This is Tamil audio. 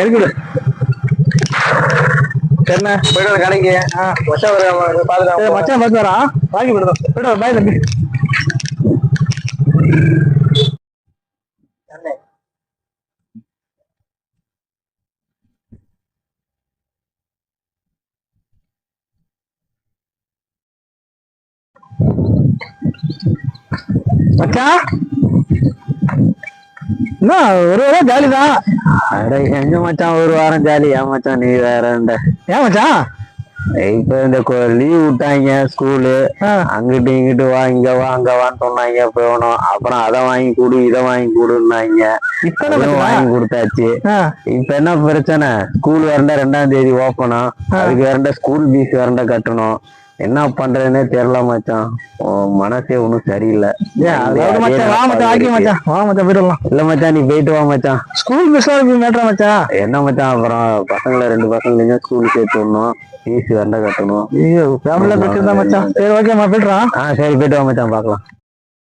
இருக்குது என்ன போயிட்டு கடைக்கு. மச்சான் வர பாத்துட்டு மச்சான் பார்த்து வரா. வாங்கி விடுதோம் போயிட்டு வர பாய் தம்பி. என்ன ஒரு வாரம் ஜாலி தான் அட எங்க மச்சான் ஒரு வாரம் ஜாலி? ஏன் மச்சான் நீ வேறண்ட ஏன் மச்சான்? இப்ப இந்த லீவ் விட்டாங்க ஸ்கூலு அங்கிட்டு இங்கிட்டு வா இங்க வா அங்க வான்னு சொன்னாங்க போகணும் அப்புறம் அதை வாங்கி கொடு இதை வாங்கி கொடுன்னாங்க? வாங்கி கொடுத்தாச்சு. இப்ப என்ன பிரச்சனை? ஸ்கூல் வரண்ட ரெண்டாம் தேதி ஓப்பனும் அதுக்கு வரண்ட ஸ்கூல் ஃபீஸ் வரண்ட கட்டணும். என்ன பண்றதுன்னே தெரியல மச்சான். மனசே ஒண்ணும் சரியில்லை. போயிட்டு இல்ல மச்சான் நீ போயிட்டு வா மச்சான். ஸ்கூல் மிஸ் மேட்ரா மச்சான். என்ன மச்சான் அப்புறம் பசங்களை ரெண்டு பசங்களையும் ஸ்கூல் சேர்த்து விடணும் ஃபீஸ் வரண்ட கட்டணும். தான் மச்சான். சரி ஓகேம்மா போயிட்டுறான் ஆ சரி போயிட்டு வா மச்சான் பார்க்கலாம்.